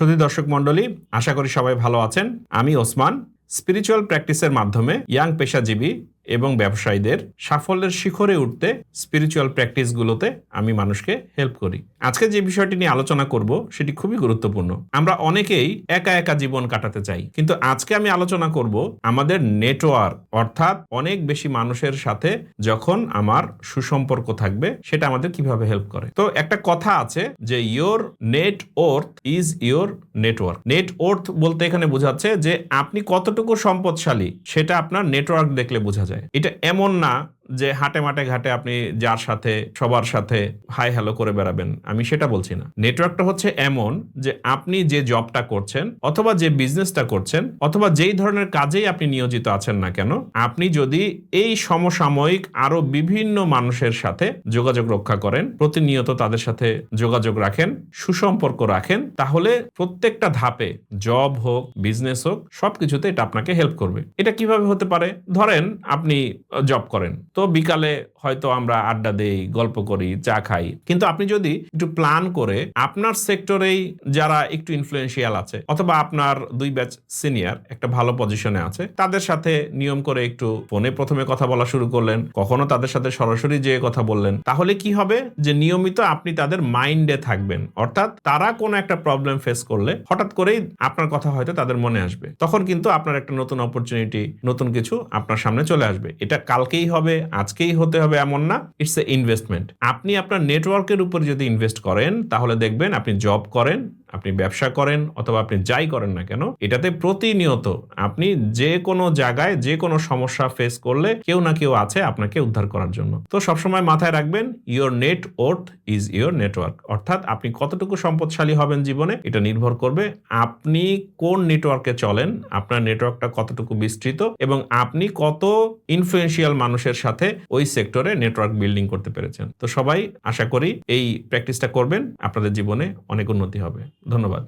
সুধী দর্শক মণ্ডলী, আশা করি সবাই ভালো আছেন। আমি ওসমান স্পিরিচুয়াল প্র্যাকটিসের মাধ্যমে ইয়াং পেশাজীবী এবং ব্যবসায়ীদের সাফল্যের শিখরে উঠতে স্পিরিচুয়াল প্র্যাকটিসগুলোতে আমি মানুষকে হেল্প করি। আজকে যে বিষয়টি নিয়ে আলোচনা করব, সেটি খুবই গুরুত্বপূর্ণ। আমরা অনেকেই একা একা জীবন কাটাতে চাই, কিন্তু আজকে আমি আলোচনা করব আমাদের নেটওয়ার্ক অর্থাৎ অনেক বেশি মানুষের সাথে যখন আমার সুসম্পর্ক থাকবে, সেটা আমাদের কীভাবে হেল্প করে। তো একটা কথা আছে যে your net worth is your network net worth বলতে এখানে বোঝাচ্ছে যে, আপনি কতটুকু সম্পদশালী, সেটা আপনার নেটওয়ার্ক দেখলে বোঝা যায়। এটা এমন না যে হাটে মাঠে ঘাটে আপনি যার সাথে, সবার সাথে হাই হ্যালো করে বেড়াবেন, আমি সেটা বলছি না। নেটওয়ার্কটা হচ্ছে এমন যে আপনি যে জবটা করছেন অথবা যে বিজনেসটা করছেন অথবা যেই ধরনের কাজেই আপনি নিয়োজিত আছেন না কেন, আপনি যদি এই সমসাময়িক আরও বিভিন্ন মানুষের সাথে যোগাযোগ রক্ষা করেন, প্রতিনিয়ত তাদের সাথে যোগাযোগ রাখেন, সুসম্পর্ক রাখেন, তাহলে প্রত্যেকটা ধাপে জব হোক বিজনেস হোক, সবকিছুতে এটা আপনাকে হেল্প করবে। এটা কীভাবে হতে পারে? ধরেন আপনি জব করেন, তো বিকালে হয়তো আমরা আড্ডা দেই, গল্প করি, চা খাই। কিন্তু আপনি যদি একটু প্ল্যান করে আপনার সেক্টরেই যারা একটু ইনফ্লুয়েন্সিয়াল আছে অথবা আপনার দুই ব্যাচ সিনিয়র একটা ভালো পজিশনে আছে, তাদের সাথে নিয়ম করে একটু ফোনে প্রথমে কথা বলা শুরু করলেন, কখনো তাদের সাথে সরাসরি যে কথা বললেন, তাহলে কি হবে? যে নিয়মিত আপনি তাদের মাইন্ডে থাকবেন। অর্থাৎ তারা কোনো একটা প্রবলেম ফেস করলে হঠাৎ করেই আপনার কথা হয়তো তাদের মনে আসবে। তখন কিন্তু আপনার একটা নতুন অপরচুনিটি নতুন কিছু আপনার সামনে চলে আসবে। এটা কালকেই হবে আজকেই হতে হবে এমন না ইটস এ ইনভেস্টমেন্ট আপনি আপনার নেটওয়ার্কের উপর যদি ইনভেস্ট করেন, তাহলে দেখবেন আপনি জব করেন আপনি ব্যবসা করেন অথবা আপনি যাই করেন না কেন, এটাতে প্রতিনিয়ত আপনি যে কোনো জায়গায়, যে কোনো সমস্যা ফেস করলে কেউ না কেউ আছে আপনাকে উদ্ধার করার জন্য। তো সবসময় মাথায় রাখবেন your net worth is your network অর্থাৎ আপনি কতটুকু সম্পদশালী হবেন জীবনে, এটা নির্ভর করবে আপনি কোন নেটওয়ার্কে চলেন, আপনার নেটওয়ার্কটা কতটুকু বিস্তৃত এবং আপনি কত ইনফ্লুয়েন্সিয়াল মানুষের সাথে ওই সেক্টরে নেটওয়ার্ক বিল্ডিং করতে পেরেছেন। তো সবাই আশা করি এই প্র্যাকটিসটা করবেন, আপনাদের জীবনে অনেক উন্নতি হবে। ধন্যবাদ।